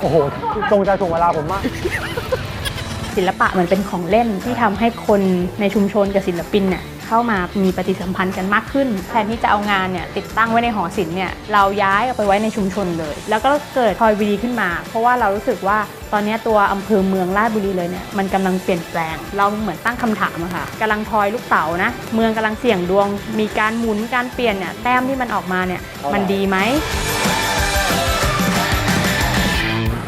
โอ้โหตรงใจถ่วงเวลาผมมาก ศิลปะมันเป็นของเล่นที่ทำให้คนในชุมชนกับศิลปินเนี่ยเข้ามามีปฏิสัมพันธ์กันมากขึ้น แทนที่จะเอางานเนี่ยติดตั้งไว้ในหอศิลป์เนี่ยเราย้ายเอาไปไว้ในชุมชนเลย แล้วก็เกิดทอยวีดีขึ้นมา เพราะว่าเรารู้สึกว่าตอนนี้ตัวอำเภอเมืองราชบุรีเลยเนี่ยมันกำลังเปลี่ยนแปลง เราเหมือนตั้งคำถามอะค่ะกำลังทอยลูกเต๋านะ เมืองกำลังเสี่ยงดวง มีการหมุนการเปลี่ยนเนี่ยแต้มที่มันออกมาเนี่ยมันดีไหม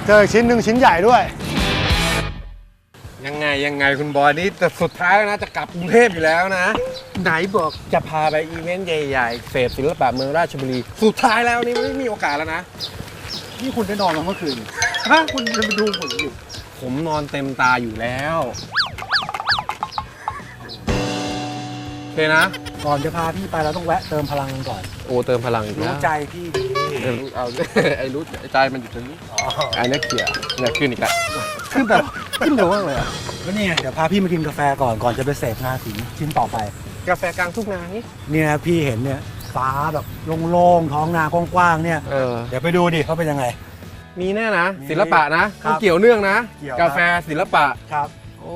เจออีกชิ้นหนึ่งชิ้นใหญ่ด้วย ยังไงยังไงคุณบอยนี่แต่สุดท้ายแล้วนะจะกลับกรุงเทพอยู่แล้วนะ ไหนบอกจะพาไปอีเวนต์ใหญ่ๆเสพศิลปะเมืองราชบุรี สุดท้ายแล้วนี่ไม่มีโอกาสแล้วนะ นี่คุณได้นอนมาเมื่อคืนฮะคุณจะไปดูผมอยู่ ผมนอนเต็มตาอยู่แล้วโอเคนะ ก่อนจะพาพี่ไปเราต้องแวะเติมพลังกันก่อน โอ้เติมพลังอีกรู้แล้ว ใจพี่ดี เออรู้เอาไอ้รู้ไอ้ใจมันอยู่ตรงนี้อันนี้เขี่ยเนี่ยขึ้นอีกแล้วขึ้นแบบขึ้นเร็วมากเลยอะก็นี่ไงเดี๋ยวพาพี่มากินกาแฟก่อนก่อนจะไปเสพงานศิลป์ชิ้นต่อไป กาแฟกลางทุ่งนานี่เนี่ยพี่เห็นเนี่ยฟ้าแบบโล่งๆท้องนากว้างๆเนี่ยเออเดี๋ยวไปดูดิเขาเป็นยังไง มีแน่นะมีศิลปะนะครัต้บองเกี่ยวเนื่องนะเกี่ยวครับกาแฟศิลปะครับโอ้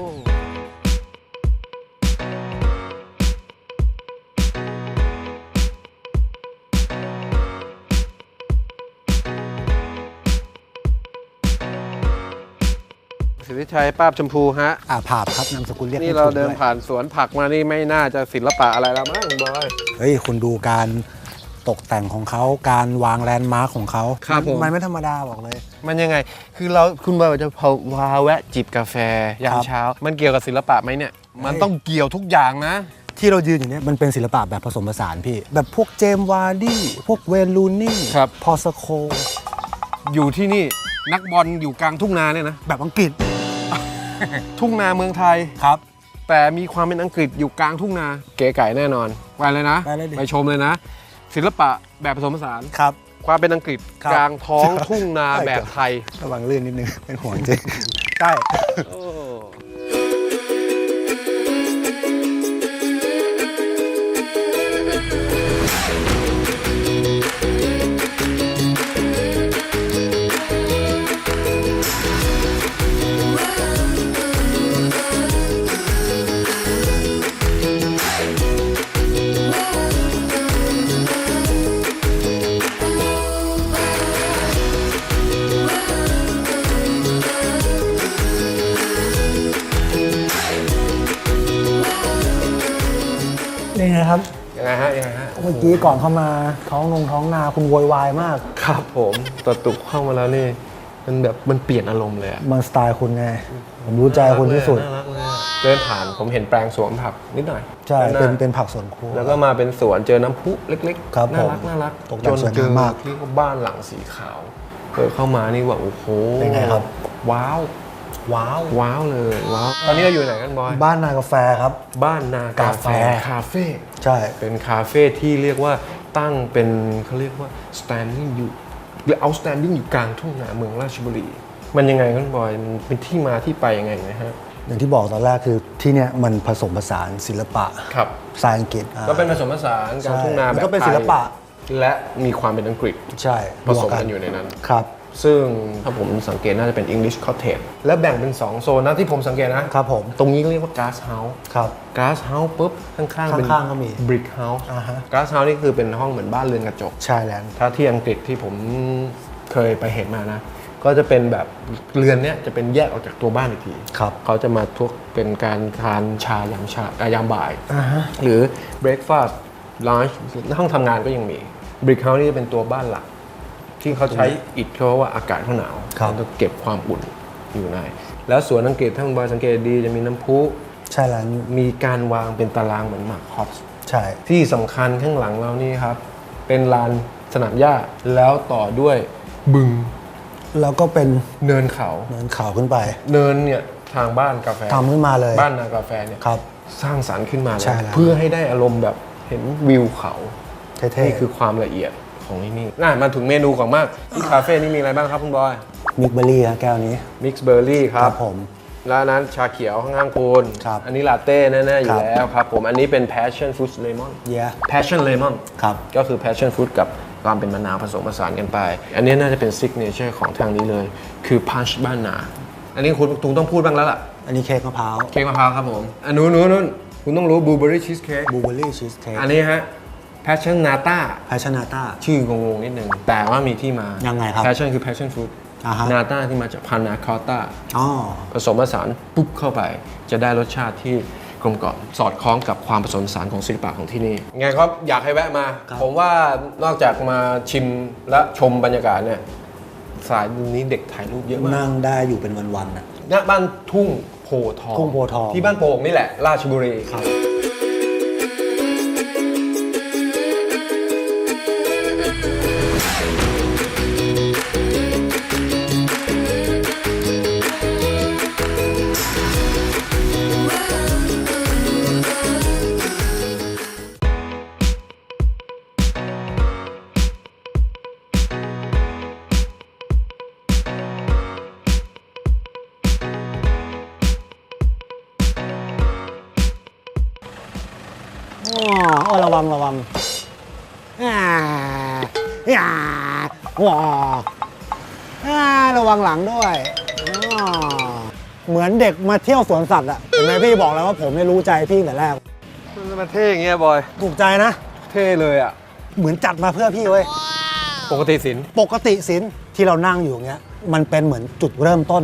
สิทธิชัยป้าบชมพูฮะ อ่าผาบครับนามสกุลเรียกนี่ให้เราถูกเดินวยผ่านสวนผักมานี่ไม่น่าจะศิลปะอะไรแล้วมั้งบอย เฮ้ยคุณดูการตกแต่งของเขาการวางแลนด์มาร์คของเขาครับผมมันไม่ธรรมดาบอกเลย มันยังไง คือเราคุณบอยจะพาวาแวะจิบกาแฟยามครับ เช้า มันเกี่ยวกับศิลปะไหมเนี่ย มันเฮ้ยต้องเกี่ยวทุกอย่างนะ ที่เรายืนอยู่เนี่ยมันเป็นศิลปะแบบผสมผสานพี่ แบบพวกเจมส์วาร์ดี้พวกเวนลูนี่ครับ พอสโค อยู่ที่นี่นักบอลอยู่กลางทุ่งนาเนี่ยนะ แบบอังกฤษ ทุ่งนาเมืองไทย ครับ แต่มีความเป็นอังกฤษอยู่กลางทุ่งนา เก๋ไก่แน่นอน ไปเลยนะ ไปเลยดิชมเลยนะ ศิลปะแบบผสมผสาน ครับ ความเป็นอังกฤษครับกลางท้องทุ่งนาใช่แบบไทย ระวังลื่นนิดนึง เป็นห่วงจริง ใช่นี่ มื่อกี้ก่อนเข้ามาท้องนงท้องนาคุณโวยวายมาก ครับผมตัวตุกเข้ามาแล้วนี่ มันแบบมันเปลี่ยนอารมณ์เลยอะมันสไตล์คุณไง ผมรู้ใจคุณที่สุด น่ารักเลยอะเดินผ่านผมเห็นแปลงสวนผักนิดหน่อยใช่ด้าหาเป็นเป็นผักสวนครัว แล้วก็มาเป็นสวนเจอน้ำพุเล็กครับน่ารักผมน่ารักตกแต่งจนสวยเจงาอมมากที่บ้านหลังสีขาวเปิดเข้ามานี่ว่าโอ้โหเป็นไงครับ ว้าว ว้าวว้าวเลยว้าวตอนนี้เราอยู่ไหนกันบอยบ้านนากาแฟครับ บ้านนากาแฟกาแฟคาเฟ่ใช่เป็นคาเฟ่ที่เรียกว่าตั้งเป็นเขาเรียกว่า standing อยู่หรือ outstanding อยู่กลางทุ่งนาเมืองราชบุรี มันยังไงกันบอยมันเป็นที่มาที่ไปยังไงนะฮะอย่างที่บอกตอนแรกคือที่เนี่ยมันผสมผสานศิลปะครับสายอังกฤษอ่าก็เป็นผสมผสานกลางทุ่งนาใช่แบมันบก็เป็นไทยศิลปะและมีความเป็นอังกฤษใช่ผสมกันอยู่ในนั้นครับ ซึ่งถ้าผมสังเกตน่าจะเป็น English Cottage แล้วแบ่งเป็น 2 โซนนะที่ผมสังเกตนะ ครับผม ตรงนี้เรียกว่า Glass House ครับ Glass House ปุ๊บ ข้างๆเป็นข้างๆก็มี Brick House อ่าฮะ Glass House นี่คือเป็นห้องเหมือนบ้านเรือนกระจก ใช่แล้ว ถ้าที่อังกฤษที่ผมเคยไปเห็นมานะ ก็จะเป็นแบบเรือนเนี้ยจะเป็นแยกออกจากตัวบ้านอีกทีครับเขาจะมาทุกเป็นการทานชายามเชาอะยามบ่ายอ่าฮะหรือ breakfast lunch ห้องทำงานก็ยังมี brick house นี่จะเป็นตัวบ้านหลัก ที่เขาใช้อิฐเพราะว่าอากาศเขาหนาวครับมันต้องเก็บความอุ่นอยู่ใน แล้วสวนอังกฤษถ้าคุณบอยสังเกตดีจะมีน้ำพุใช่แล้วมีการวางเป็นตารางเหมือนหมากฮอปส์ใช่ที่สำคัญข้างหลังเรานี่ครับ เป็นลานสนามหญ้าแล้วต่อด้วยบึง แล้วก็เป็นเนินเขาเนินเขาขึ้นไป เนินเนี่ยทางบ้านกาแฟทำขึ้นมาเลย บ้านนากาแฟเนี่ยครับสร้างสรรค์ขึ้นมาเลยใช่แล้วเพื่อให้ได้อารมณ์แบบเห็นวิวเขาเท่นี่คือความละเอียด ของที่นี่น่ามาถึงเมนูก่อนมากที่คาเฟ่นี่มีอะไรบ้างครับคุณบอยมิกเบอรี่ครับแก้วนี้มิกซ์เบอร์รี่ครับผมแล้วอันนั้นชาเขียวข้างๆคุณครับอันนี้ลาเต้แน่ๆอครัยู่บแล้วครับผมอันนี้เป็น passion fruit lemon เย้ passion lemon ครับ ก็คือ passion fruit กับความเป็นมะนาวผสมผสานกันไป อันนี้น่าจะเป็นซิกเนเจอร์ของทางนี้เลย คือพันช์บ้านนา อันนี้คุณตุงต้องพูดบ้างแล้วล่ะ อันนี้เค้กมะพร้าวเค้กมะพร้าวครับผม อันนู้นนู้นนู้นคุณต้องรู้บลูเบอร์รี่ชีสเค้กบลูเบอร์รี่ชีสเค้กอันนี้ฮะ passion nata แพชนาต้าชื่องงๆนิดนึง แต่ว่ามีที่มา ยังไงครับ passion คือ passion fruit อ่าฮะ nata ที่มาจากพันนาคอต้าอ๋อผสมผสานปุ๊บเข้าไป จะได้รสชาติที่กลมกล่อมสอดคล้องกับความผสมผสานของศิลปะของที่นี่ไงครับอยากให้แวะมาครับผมว่านอกจากมาชิมและชมบรรยากาศเนี่ยสายนี้เด็กถ่ายรูปเยอะมากนั่งได้อยู่เป็นวันๆน่ะณบ้านทุ่งโพทองทุ่งโพทองที่บ้านโป่งนี่แหละ ราชบุรีครับ อ๋อเออระวังระวังอ่าอ่าว้าอ่าระวังหลังด้วยอ๋อเหมือนเด็กมาเที่ยวสวนสัตว์อะเห็นไหมพี่บอกแล้วว่าผมไม่รู้ใจพี่ตั้งแต่แรก มันมาเท่อย่างเงี้ยบอย ถูกใจนะ เท่เลยอะ เหมือนจัดมาเพื่อพี่เว้ย ปกติสิน ปกติสินที่เรานั่งอยู่อย่างเงี้ย มันเป็นเหมือนจุดเริ่มต้น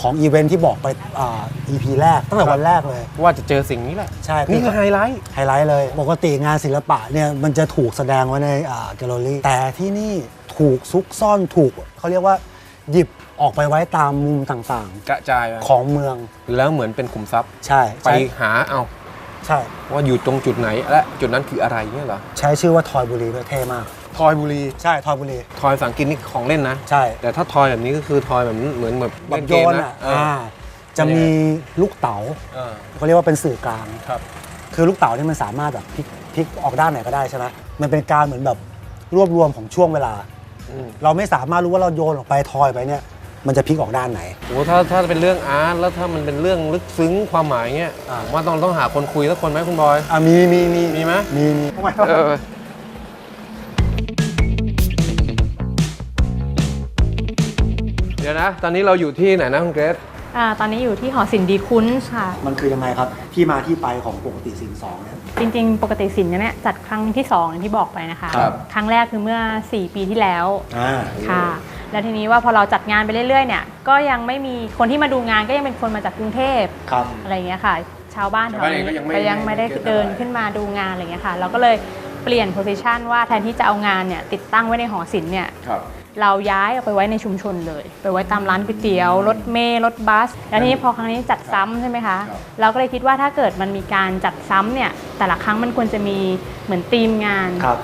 ของอีเวนท์ที่บอกไปอ่า EP แรกตั้งแต่วันแรกเลย ว่าจะเจอสิ่งนี้แหละ ใช่ นี่คือไฮไลท์ ไฮไลท์เลย ปกติงานศิลปะเนี่ยมันจะถูกแสดงไว้ในอ่าแกลเลอรี่ แต่ที่นี่ถูกซุกซ่อนถูกเขาเรียกว่าหยิบออกไปไว้ตามมุมต่างกระจายไปๆของเมือง แล้วเหมือนเป็นขุมทรัพย์ ใช่ ไปใช่หาเอา ใช่ ว่าอยู่ตรงจุดไหนและจุดนั้นคืออะไรเนี่ยเหรอ ใช้ชื่อว่าทอยบุรีด้วยเท่มาก ทอยบุรี ใช่ทอยบุรี ทอยภาษาอังกฤษนี่ของเล่นนะ ใช่ แต่ถ้าทอยแบบนี้ก็คือทอยแบบเหมือนแบบแบเล่บนโยเกมนนะอะเอออ่าจะมีลูกเต๋าเออเขาเรียกว่าเป็นสื่อกลางครับ คือลูกเต๋าเนี่ยมันสามารถแบบพลิกพลิกออกด้านไหนก็ได้ใช่ไหมมันเป็นการเหมือนแบบรวบรวมของช่วงเวลาอืมเราไม่สามารถรู้ว่าเราโยนออกไปทอยไปเนี่ยมันจะพลิกออกด้านไหนโอ้ถ้าถ้าเป็นเรื่องอาร์ตแล้วถ้ามันเป็นเรื่องลึกซึ้งความหมายเงี้ยอ่าผมว่าต้องต้องหาคนคุยสักคนไหมคุณบอยอะมีมีมีมีไหมมีมี ดี๋ยวนะ ตอนนี้เราอยู่ที่ไหนนะคุณเกรซอ่าตอนนี้อยู่ที่หอศิลป์ดีคุ้นค่ะ มันคือยังไงครับ ที่มาที่ไปของปกติสินสองเนี่ย จริงๆ ปกติศิลป์เนี่ยจัดครั้งที่2อย่างที่บอกไปนะคะครับ ครั้งแรกคือเมื่อ 4 ปีที่แล้วอ่าค่ะ แล้วทีนี้ว่าพอเราจัดงานไปเรื่อยๆเนี่ยก็ยังไม่มีคนที่มาดูงานก็ยังเป็นคนมาจากกรุงเทพ ครับ อะไรอย่างเงี้ยค่ะ ชาวบ้านแถวชาวบ้านเอนี้งก็ยังไม่ก็ยังไม่ได้ไม่เก็ตเดินเท่าไหร่ขึ้นมาดูงานอะไรอย่างเงี้ยค่ะ เราก็เลย เปลี่ยนโพสิชันว่าแทนที่จะเอางานเนี่ยติดตั้งไว้ในหอศิลป์เนี่ยครับ เราย้ายเอาไปไว้ในชุมชนเลย ไปไว้ตามร้านก๋วยเตี๋ยวรถเมล์รถบัส แล้วทีนี้พอครั้งนี้จัดซ้ำใช่ไหมคะ ครับ เราก็เลยคิดว่าถ้าเกิดมันมีการจัดซ้ำเนี่ยแต่ละครั้งมันควรจะมีเหมือนธีมงาน ครับ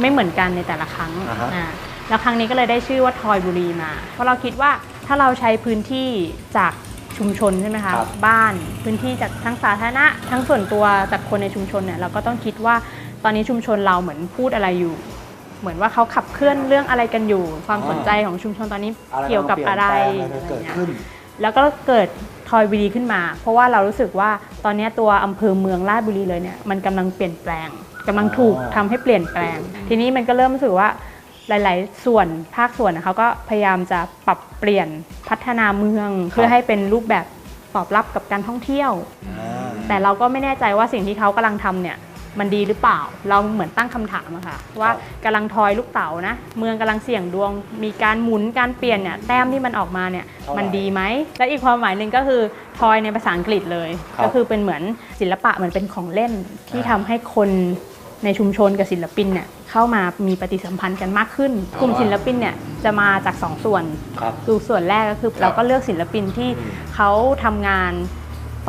ไม่เหมือนกันในแต่ละครั้งอ่าฮะ อ่าแล้วครั้งนี้ก็เลยได้ชื่อว่าทอยบุรีมา เพราะเราคิดว่าถ้าเราใช้พื้นที่จากชุมชนใช่ไหมคะครับ บ้านพื้นที่จากทั้งสาธารณะ ทั้งส่วนตัวจากคนในชุมชนเนี่ยเราก็ต้องคิดว่า ตอนนี้ชุมชนเราเหมือนพูดอะไรอยู่ เหมือนว่าเขาขับเคลื่อนเรื่องอะไรกันอยู่ ความสนใจของชุมชนตอนนี้เกี่ยวกับอะไรอะไรอะไรเกิดเงี้ยขึ้น แล้วก็เกิดทอยบุรีขึ้นมา เพราะว่าเรารู้สึกว่าตอนนี้ตัวอำเภอเมืองราชบุรีเลยเนี่ยมันกำลังเปลี่ยนแปลงกำลังถูกอ๋อทำให้เปลี่ยนแปลง ทีนี้มันก็เริ่มรู้สึกว่าหลาย ๆ ส่วนภาคส่วนนะเขาก็พยายามจะปรับเปลี่ยนพัฒนาเมืองเพื่อให้เป็นรูปแบบตอบรับกับการท่องเที่ยวอ่าแต่เราก็ไม่แน่ใจว่าสิ่งที่เขากำลังทำเนี่ย มันดีหรือเปล่า เราเหมือนตั้งคำถามอะค่ะ ว่ากำลังทอยลูกเต๋านะ เมืองกำลังเสี่ยงดวง มีการหมุนการเปลี่ยนเนี่ยแต้มที่มันออกมาเนี่ยเท่าไหร่มันดีไหม และอีกความหมายหนึ่งก็คือทอยในภาษาอังกฤษเลยครับก็คือเป็นเหมือนศิลปะเหมือนเป็นของเล่นที่ทำให้คนในชุมชนกับศิลปินเนี่ยเข้ามามีปฏิสัมพันธ์กันมากขึ้น กลุ่มศิลปินเนี่ยจะมาจากสองส่วนครับคือส่วนแรกก็คือเราก็เลือกศิลปินที่เขาทำงาน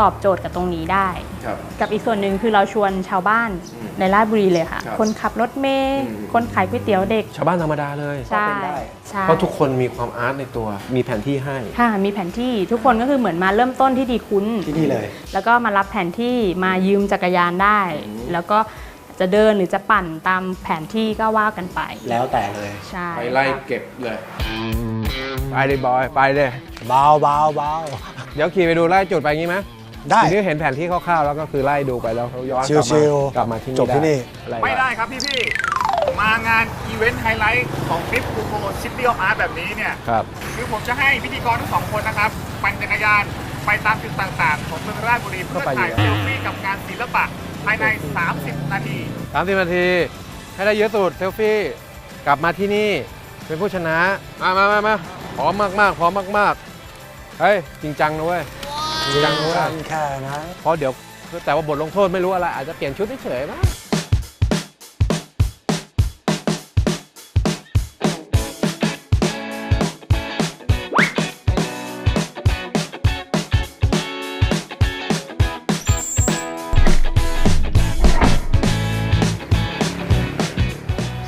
ตอบโจทย์กับตรงนี้ได้ ครับ กับอีกส่วนหนึ่งคือเราชวนชาวบ้านอืมในราชบุรีเลยค่ะ ครับคนขับรถเมย์อืม คนขายก๋วยเตี๋ยวเด็กชาวบ้านธรรมดาเลย ใช่เป็นได้ใช่เพราะทุกคนมีความอาร์ตในตัว มีแผนที่ให้ ค่ะมีแผนที่ทุกคนก็คือเหมือนมาเริ่มต้นที่ดีคุ้น ที่นี่เลย แล้วก็มารับแผนที่มายืมจักรยานได้ อืม แล้วก็จะเดินหรือจะปั่นตามแผนที่ก็ว่ากันไปแล้วแต่เลย ใช่ไปไล่เก็บเลย ไปเลยบอย ไปเลย เบาเบาเบา เดี๋ยวขี่ไปดูไล่จุดไปงี้ไหม ได้ทีนี้เห็นแผนที่คร่าวๆแล้วก็คือไล่ดูไปแล้วเขาย้อนกลับชิมาวๆกลับมาที่นี่จบที่นี่ อะไรไม่ได้ครับพี่พี่มางานอีเวนต์ไฮไลท์ของทริปคูโมซิตี้ออฟอาร์ตแบบนี้เนี่ย ครับ คือผมจะให้พิธีกรทั้งสองคนนะครับปั่นจักรยานไปตามจุดต่างๆ ของเมืองราชบุรีเพื่อถ่ายเซลฟี่กับงานศิลปะภายใน 30 นาที 30นาทีให้ได้เยอะสุดเซลฟี่กลับมาที่นี่เป็นผู้ชนะมามามามาพร้อมมากๆพร้อมมากๆเฮ้ยจริงจังนะเว้ย จังนะเว้ยแค่นะเพราะเดี๋ยวแต่ว่าบทลงโทษไม่รู้อะไร อาจจะเปลี่ยนชุดเฉยๆมั้ง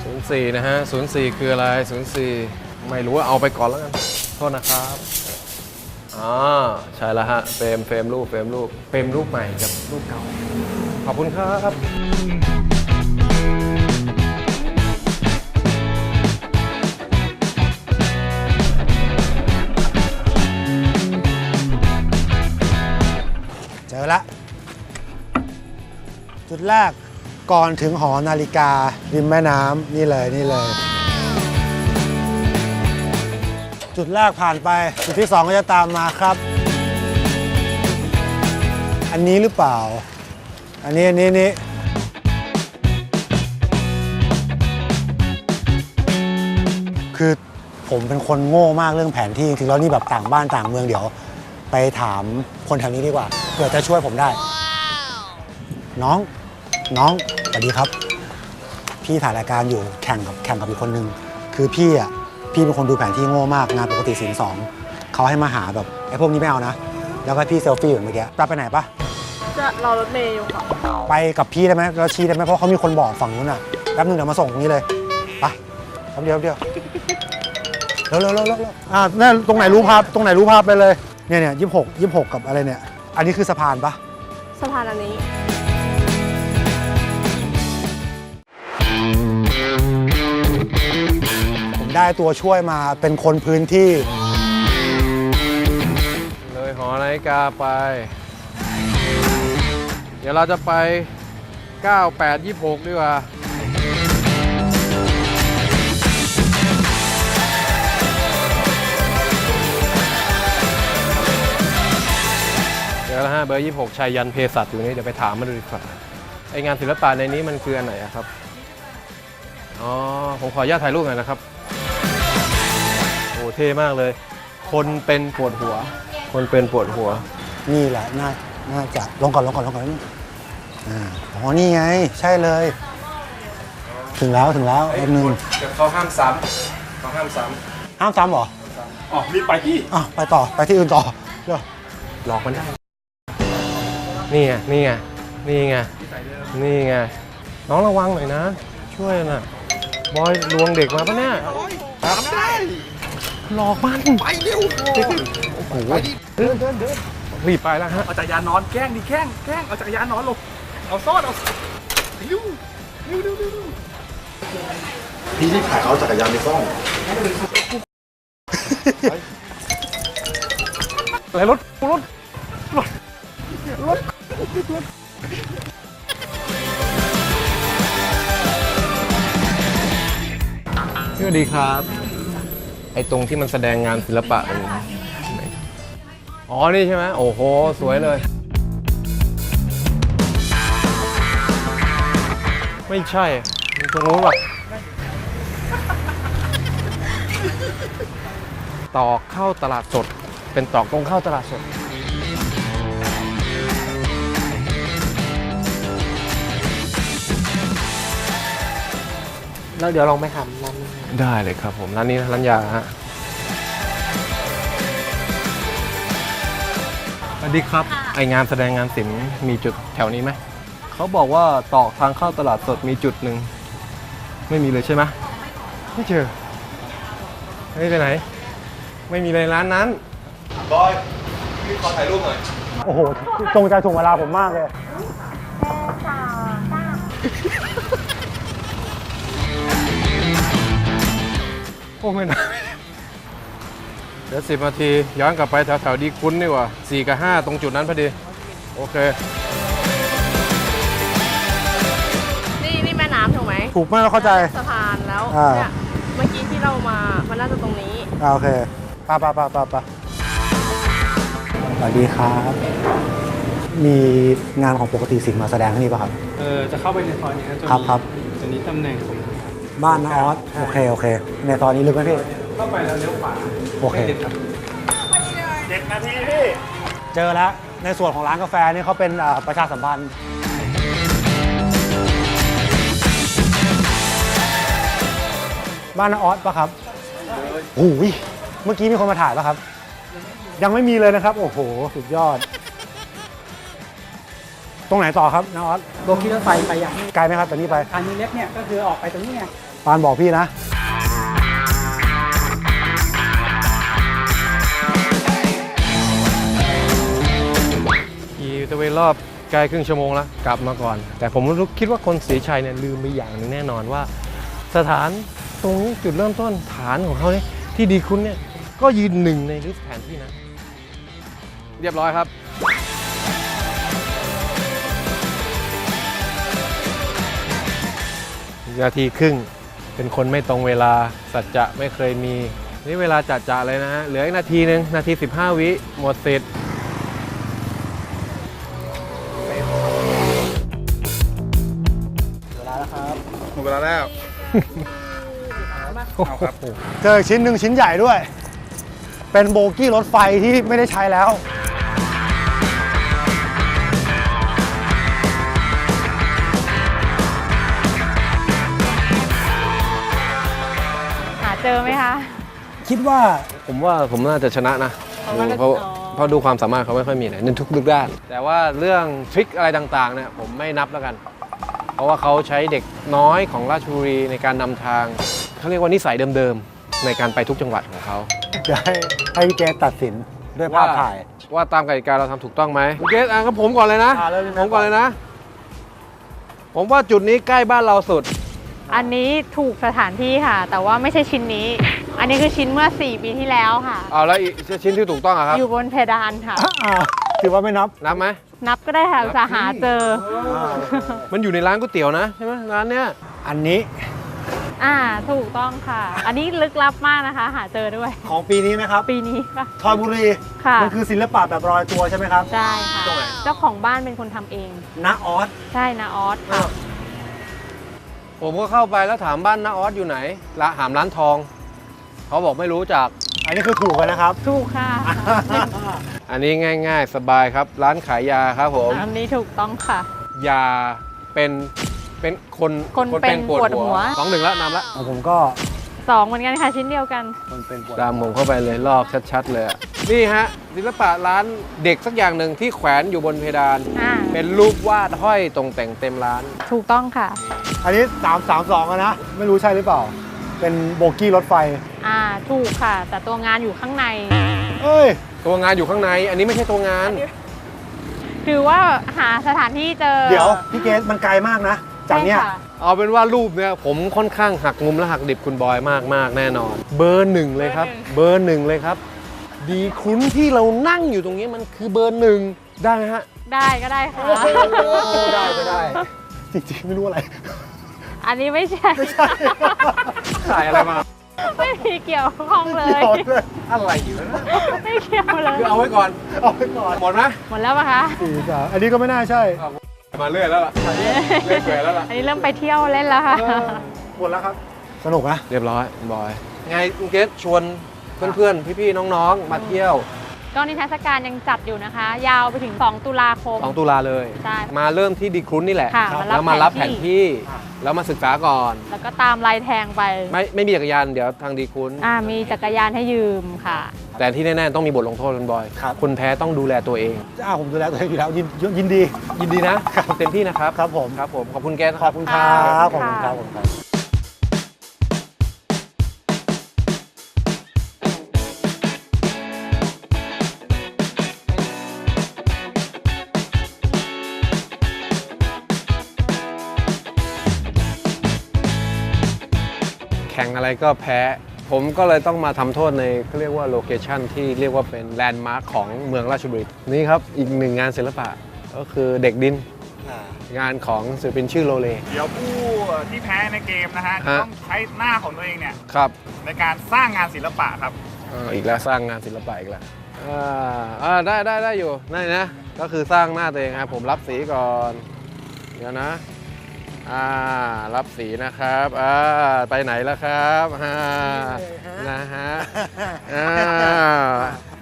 ศูนย์สี่นะฮะศูนย์สี่คืออะไรศูนย์สี่ไม่รู้ว่าเอาไปก่อนแล้วกัน โทษนะครับ อ่าใช่แล้วฮะเฟรมเฟรมรูปเฟรมรูปเฟรมรูปใหม่กับรูปเก่า ขอบคุณครับเจอละจุดแรกก่อนถึงหอนาฬิการิมแม่น้ำนี่เลยนี่เลย จุดแรกผ่านไปจุดที่สองก็จะตามมาครับ อันนี้หรือเปล่า อันนี้อันนี้นนี้คือผมเป็นคนโง่มากเรื่องแผนที่จริงๆแล้วนี่แบบต่างบ้านต่างเมืองเดี๋ยว ไปถามคนแถวนี้ดีกว่าเผื่อจะช่วยผมได้ น้องน้องสวัสดีครับ พี่ถ่ายรายการอยู่แข่งกับแข่งกับอีกคนนึง คือพี่อะ พี่เป็นคนดูแผนที่โง่มากงานปกติสินสองเขาให้มาหาแบบไอ้พวกนี้ไม่เอานะ แล้วก็พี่เซลฟี่อยู่เมื่อกี้จะไปไหนปะจะรอรถเมย์อยู่ค่ะไปกับพี่ได้ไหมแล้วชี้ได้ไหมเพราะเขามีคนบอกฝั่งนู้นอะแป๊บนึงเดี๋ยวมาส่งตรงนี้เลยไปแป๊บเดียวแป๊บเดียวเร็วเร็วเร็วเร็วเร็วอ่านั่นตรงไหนรู้ภาพตรงไหนรู้ภาพไปเลยเนี่ยเนี่ยยี่สิบหกยี่สิบหกกับอะไรเนี่ย อันนี้คือสะพานปะสะพานอันนี้ ได้ตัวช่วยมาเป็นคนพื้นที่ เลยหอนาฬิกาไป เดี๋ยวเราจะไป 98 26 ดีกว่า เดี๋ยวนะฮะเบอร์ 26 ชัยยันเพศัตอยู่นี่ เดี๋ยวไปถามมาดูดีกว่าไองานศิลปะในนี้มันคืออันไหนอะครับ อ๋อ ผมขออนุญาตถ่ายรูปหน่อยนะครับ ท่มากเลย คนเป็นปวดหัว คนเป็นปวดหัว นี่แหละน่าน่าจะลงก่อนลงก่อนลงก่อนอ่าอ๋อนี่ไง ใช่เลย ถึงแล้วถึงแล้วแป๊บนึงเดี๋ยวเขาห้ามซ้ำเขาห้ามซ้ห้ามซ้ำเหรออ๋อรีบไปที่อะไปต่อไปที่อื่นต่อเดี๋ยวำหลอกมันได้ นี่ไง นี่ไง นี่ไง นี่ไง น้องระวังหน่อยนะ ช่วยน่ะ บอยลวงเด็กมาปะเนี่ยทำได้ หลอกมันไปเร็วโอ้โหเดินเดินเดินรีบไปแล้วฮะเอาจักรยานนอนแกล้งดิแกล้งแกล้งเอาจักรยานนอนลงเอาซ่อนเอาเร็วเร็วเร็วเร็วเร็วพี่ที่ขายเอาจักรยานไปซ่อมอะไรรถรถรถรถรถสวัสดีครับไอ้ ตรงที่มันแสดงงานศิลปะมันไหนอ๋อ นี่ใช่ไหมโอ้โห สวยเลย ไม่ใช่มันตรงนู้นว่ะตอกเข้าตลาดสด เป็นตอกตรงเข้าตลาดสดแล้วเดี๋ยวลองไปทำร้านนี้ ได้เลยครับผมร้านนี้นะร้านยาฮะสวัสดีครับ ไองานแสดงงานศิลป์มีจุดแถวนี้ไหมเขาบอกว่าตอกทางเข้าตลาดสดมีจุดหนึ่งไม่มีเลยใช่ไหมไม่เจอไม่ไปไหน ไม่มีเลยร้านนั้นบอยพี่ขอถ่ายรูปหน่อย โอ้โห ตรงใจถูกเวลาผมมากเลย โอ้ไม่ได้เดี๋ยวสิบนาที ย้อนกลับไปแถวแถวๆดีคุ้นดีกว่าสี่กับห้าตรงจุดนั้นพอดี โอเค นี่นี่แม่น้ำถูกไหมถูกมากเข้าใจ สะพานแล้วอ่า เนี่ยเมื่อกี้ที่เรามามันน่าจะตรงนี้ อ่าโอเคไปไปไปไปไปสวัสดีครับ มีงานของปกติสิงห์มาแสดงที่นี่ป่ะครับ เออจะเข้าไปในซอยนี้นะจะครับมีครับ จะนี้ตำแหน่งผม บ้านนาออสโอเคโอเคในตอนนี้ลึกไหมพี่เข้าไปแล้วเลี้ยวขวาโอเคไม่ติดครับเจ็ดนาทีพี่เจอแล้วในส่วนของร้านกาแฟนี่เขาเป็นอ่าประชาสัมพันธ์บ้านนาออสปะครับโอ้ยเมื่อกี้มีคนมาถ่ายปะครับ ยังไม่มีเลยนะครับ โอ้โห สุดยอด ตรงไหนต่อครับนาออสโบกี้รถไฟไปอย่างไกลไหมครับแต่นี้ไปทางนี้เล็กเนี่ยก็คือออกไปตรงนี้ไง ปานบอกพี่นะ ขี่ตะเวนรอบไกลครึ่งชั่วโมงแล้ว กลับมาก่อน แต่ผมรู้คิดว่าคนสีชัยเนี่ยลืมไปอย่างหนึงแน่นอนว่า สถานตรงนี้จุดเริ่มต้นฐานของเขาเนี่ยที่ดีคุณเนี่ยก็ยืนหนึ่งในลิสต์แผนที่นะ เรียบร้อยครับ นาทีครึ่ง เป็นคนไม่ตรงเวลาสัจจะไม่เคยมี นี่เวลาจัดจะเลยนะฮะเหลืออีกนาทีหนึ่งนาที 15 วิหมดสิทธิ์หมดเวลาแล้วเจออีกชิ้นหนึ่งชิ้นใหญ่ด้วย เป็นโบกี้รถไฟที่ไม่ได้ใช้แล้ว เจอไหมคะคิดว่าผมว่าผมน่าจะชนะนะเพราะว่าเพราะอ๋อเพราะดูความสามารถเขาไม่ค่อยมีไหนในทุกๆด้าน แต่ว่าเรื่องทริคอะไรต่างๆเนี่ยผมไม่นับแล้วกัน เพราะว่าเขาใช้เด็กน้อยของราชบุรีในการนำทางเขาเรียกว่านิสัยเดิมๆ ในการไปทุกจังหวัดของเขาจะให้ให้พี่เกสตัดสินด้วยภาพถ่าย ว่าตามกติกาเราทำถูกต้องไหมคุณเกสอะก็ผมก่อนเลยนะอ่าเริ่มเลยนะ ผมก่อนเลยนะ ผมว่าจุดนี้ใกล้บ้านเราสุด อันนี้ถูกสถานที่ค่ะ แต่ว่าไม่ใช่ชิ้นนี้ อันนี้คือชิ้นเมื่อ 4 ปีที่แล้วค่ะ เอาแล้วอีกชิ้นที่ถูกต้องอะครับ อยู่บนเพดานค่ะ อ่าถือว่าไม่นับ นับไหมนับก็ได้ค่ะอุตสาห์หาเจอ มันอยู่ในร้านก๋วยเตี๋ยวนะใช่ไหมร้านเนี้ยอันนี้อ่าถูกต้องค่ะ อันนี้ลึกลับมากนะคะ หาเจอด้วย ของปีนี้ไหมครับปีนี้ค่ะ ทอยบุรี ค่ะ มันคือศิลปะแบบรอยตัวใช่ไหมครับ ใช่ค่ะ เจ้าของบ้านเป็นคนทำเองนาออส ใช่นะออสค่ะ ผมก็เข้าไปแล้วถามบ้านน้าออสอยู่ไหนละถามร้านทอง เขาบอกไม่รู้จัก อันนี้คือถูกกันนะครับ ถูกค่ะ อันนี้ง่าย ๆ สบายครับ ร้านขายยาครับผม อันนี้ถูกต้องค่ะ ยาเป็นเป็นคนคนเป็นปวดหัว สองหนึ่งแล้วนำละของผมก็สองเหมือนกันค่ะชิ้นเดียวกัน คนเป็นปวดตามผมเข้าไปเลยลอกชัดๆเลยอะนี่ฮะศิลปะร้านเด็กสักอย่างหนึ่งที่แขวนอยู่บนเพดาน อ่า เป็นรูปวาดห้อยตรงแต่งเต็มร้าน ถูกต้องค่ะ อันนี้ 332อะนะ ไม่รู้ใช่หรือเปล่า เป็นโบกี้รถไฟ อ่าถูกค่ะ แต่ตัวงานอยู่ข้างใน เอ้ย ตัวงานอยู่ข้างใน อันนี้ไม่ใช่ตัวงาน ถือว่าหาสถานที่เจอ เดี๋ยว พี่เกสมันไกลมากนะ จากเนี้ย ใช่ค่ะ เอาเป็นว่ารูปเนี่ยผมค่อนข้างหักมุมและหักดิบคุณบอยมากมากๆแน่นอน เบอร์หนึ่งเลยครับ เบอร์หนึ่งเลยครับ ดีคุ้นที่เรานั่งอยู่ตรงนี้มันคือเบอร์หนึ่งได้ไหมฮะ ได้ก็ได้ค่ะ ได้ก็ได้ จริงๆ ไม่รู้อะไร อันนี้ไม่ใช่ถ่ายอะไรมาไม่มีเกี่ยวข้องเลยเกี่ยวด้วยอะไรอยู่นะไม่เกี่ยวเลย คือเอาไว้ก่อน เอาไปก่อนหมดไหมหมดแล้วปะคะสี่สามอันนี้ก็ไม่น่าใช่ มาเรื่อยแล้วล่ะเล่นเปื่อยแล้วล่ะ อันนี้เริ่มไปเที่ยวเล่นแล้วค่ะ หมดแล้วครับ สนุกนะ เรียบร้อยคุณบอย ไงคุณเกสชวนเพื่อนๆ พี่ๆ น้องๆ มาเที่ยวก็นิทรรศการยังจัดอยู่นะคะ ยาวไปถึง 2 ตุลาคม 2 ตุลาเลยใช่มาเริ่มที่ดีครุนนี่แหละ ค่ะแล้วมารับแผนที่ ที่ แล้วมาศึกษาก่อน แล้วก็ตามลายแทงไป ไม่ไม่มีจักรยานเดี๋ยวทางดีครุนอ่ามีจักรยานให้ยืมค่ะ แต่ที่แน่ๆต้องมีบทลงโทษคุณบอยครับ คุณแพ้ต้องดูแลตัวเอง อ้าวผมดูแลตัวเองอยู่แล้วยินยินดี ยินดีนะเต็มที่นะครับ ครับผม ครับผม ขอบคุณแกสขอบคุณครับขอบคุณค่ะครับขอบคุณครับ อะไรก็แพ้ ผมก็เลยต้องมาทำโทษในเขาเรียกว่าโลเคชันที่เรียกว่าเป็นแลนด์มาร์คของเมืองราชบุรีนี่ครับอีกหนึ่งงานศิลปะก็คือเด็กดิน งานของศิลปินชื่อโลเล เดี๋ยวผู้ที่แพ้ในเกมนะฮะฮะ ต้องใช้หน้าของตัวเองเนี่ยครับในการสร้างงานศิลปะครับ อ่าอีกแล้วสร้างงานศิลปะอีกแล้วอ่าอ่าได้ได้ได้อยู่นั่นนะก็คือสร้างหน้าตัวเองครับผมรับสีก่อน เดี๋ยวนะ อ่ารับสีนะครับอ่าไปไหนแล้วครับอ่านะฮะอ่า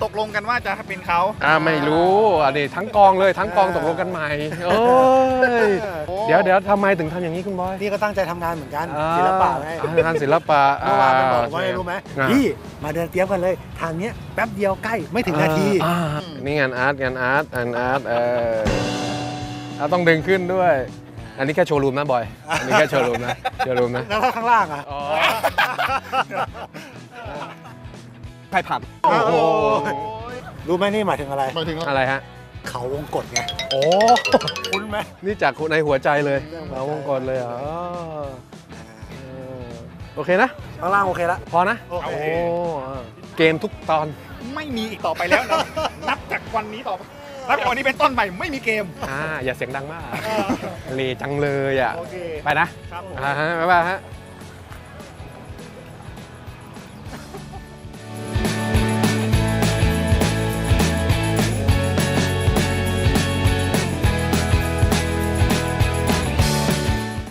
ตกลงกันว่าจะเป็นเขาอ่าไม่รู้อันนี้ทั้งกองเลยทั้งกองตกลงกันใหม่โอ้ยเดี๋ยวเดี๋ยวทำไมถึงทำอย่างนี้คุณบอยนี่ก็ตั้งใจทำงานเหมือนกันอ่าศิลปะไงอ่างานศิลปะเมื่อวานมันบอกว่าาไงรู้ไหมอ่าพี่มาเดินเตรียมกันเลย ทางเนี้ยแป๊บเดียวใกล้ไม่ถึงนาทีอ่านี่งานอาร์ตงานอาร์ตงานอาร์ตเออเอาต้องดึงขึ้นด้วย อันนี้แค่โชว์รูมนะบอย อันนี้แค่โชว์รูมนะ โชว์รูมนะ แล้วข้างล่างอะ อ๋อ ใครผัดโอ้โห รู้ไหมนี่หมายถึงอะไรหมายถึงว่าอะไรฮะ เขาวงกฏไง โอ้ คุ้นไหม นี่จากในหัวใจเลยเรื่องหัวใจเอาวงกลเลยเหรออ๋อเออโอเคนะ ข้างล่างโอเคละ พอนะ โอเคอ่าเกมทุกตอน ไม่มีอีกต่อไปแล้วนะนับจากวันนี้ต่อไป นับจากวันนี้เป็นต้นใหม่ไม่มีเกม อ่าอย่าเสียงดังมากเลจังเลยอะ โอเค ไปนะครับผม อ่าฮะบ๊ายบายฮะ